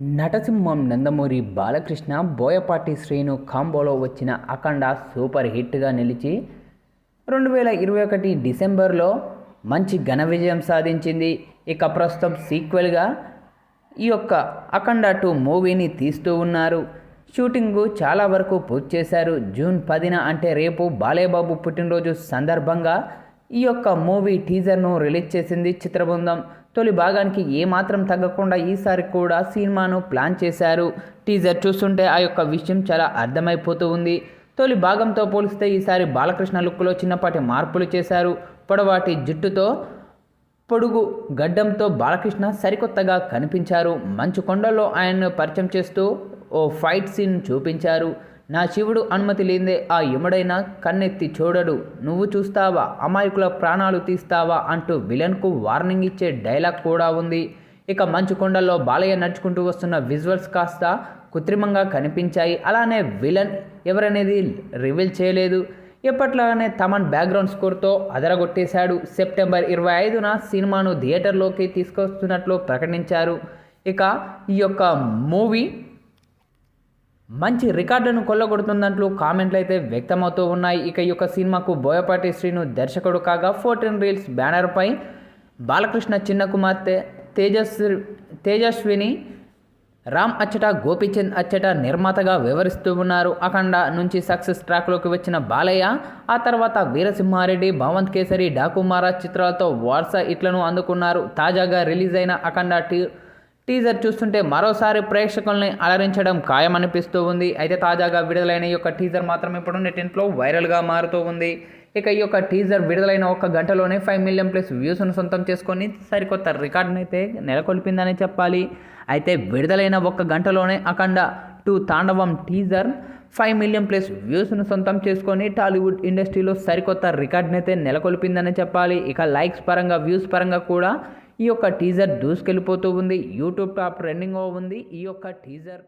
నటసింహం నందమూరి బాలకృష్ణ బోయపాటి శ్రీను కాంబోలో వచ్చిన అఖండ సూపర్ హిట్గా నిలిచి రెండు వేల ఇరవై ఒకటి డిసెంబర్లో మంచి ఘన విజయం సాధించింది. ఇక ప్రస్తుతం సీక్వెల్గా ఈ యొక్క అఖండ టూ మూవీని తీస్తూ ఉన్నారు. షూటింగు చాలా వరకు పూర్తి చేశారు. జూన్ పదిన అంటే రేపు బాలేబాబు పుట్టినరోజు సందర్భంగా ఈ యొక్క మూవీ టీజర్ను రిలీజ్ చేసింది చిత్రబృందం. తొలి భాగానికి ఏమాత్రం తగ్గకుండా ఈసారి కూడా సినిమాను ప్లాన్ చేశారు. టీజర్ చూస్తుంటే ఆ యొక్క విషయం చాలా అర్థమైపోతూ ఉంది. తొలి భాగంతో పోలిస్తే ఈసారి బాలకృష్ణ లుక్లో చిన్నపాటి మార్పులు చేశారు. పొడవాటి జుట్టుతో పొడుగు గడ్డంతో బాలకృష్ణ సరికొత్తగా కనిపించారు. మంచు కొండల్లో ఆయన్ను పరిచయం చేస్తూ ఓ ఫైట్ సీన్ చూపించారు. నా శివుడు అనుమతి లేదే ఆ యముడైనా కన్నెత్తి చూడడు. నువ్వు చూస్తావా? అమాయకుల ప్రాణాలు తీస్తావా? అంటూ విలన్కు వార్నింగ్ ఇచ్చే డైలాగ్ కూడా ఉంది. ఇక మంచు కొండల్లో బాలయ్య నడుచుకుంటూ వస్తున్న విజువల్స్ కాస్త కృత్రిమంగా కనిపించాయి. అలానే విలన్ ఎవరనేది రివీల్ చేయలేదు. ఎప్పట్లోనే తమన్ బ్యాక్గ్రౌండ్ స్కోర్తో అదరగొట్టేశాడు. సెప్టెంబర్ ఇరవై ఐదున సినిమాను థియేటర్లోకి తీసుకొస్తున్నట్లు ప్రకటించారు. ఇక ఈ యొక్క మూవీ మంచి రికార్డులను కొల్లగొడుతున్నట్లు కామెంట్లు అయితే వ్యక్తమవుతూ ఉన్నాయి. ఇక ఈ యొక్క సినిమాకు బోయపాటి శ్రీను దర్శకుడు కాగా ఫోర్టీన్ రీల్స్ బ్యానర్పై బాలకృష్ణ చిన్న కుమార్తె తేజస్వి తేజస్విని రామ్ అచ్చట గోపీచంద్ అచ్చట నిర్మాతగా వివరిస్తూ ఉన్నారు. అఖండ నుంచి సక్సెస్ ట్రాక్లోకి వచ్చిన బాలయ్య ఆ తర్వాత వీరసింహారెడ్డి భవంత్ కేసరి డాకుమారా చిత్రాలతో వార్స ఇట్లను అందుకున్నారు. తాజాగా రిలీజ్ అయిన అఖండ టీ టీజర్ చూస్తుంటే మరోసారి ప్రేక్షకుల్ని అలరించడం ఖాయమనిపిస్తూ ఉంది. అయితే తాజాగా విడుదలైన ఈ యొక్క టీజర్ మాత్రం ఇప్పుడు నెటింట్లో వైరల్గా మారుతూ ఉంది. ఇక ఈ యొక్క టీజర్ విడుదలైన ఒక గంటలోనే ఫైవ్ మిలియన్ ప్లస్ వ్యూస్ను సొంతం చేసుకొని సరికొత్త రికార్డును అయితే నెలకొల్పిందని చెప్పాలి. అయితే విడుదలైన ఒక్క గంటలోనే Akhanda two Thandavam teaser five million plus వ్యూస్ను సొంతం చేసుకొని టాలీవుడ్ ఇండస్ట్రీలో సరికొత్త రికార్డునైతే అయితే నెలకొల్పిందని చెప్పాలి. ఇక లైక్స్ పరంగా వ్యూస్ పరంగా కూడా ఈ యొక్క టీజర్ దూసుకెళ్ళిపోతూ ఉంది. యూట్యూబ్ టాప్ ట్రెండింగ్లో ఉంది. ఈ యొక్క టీజర్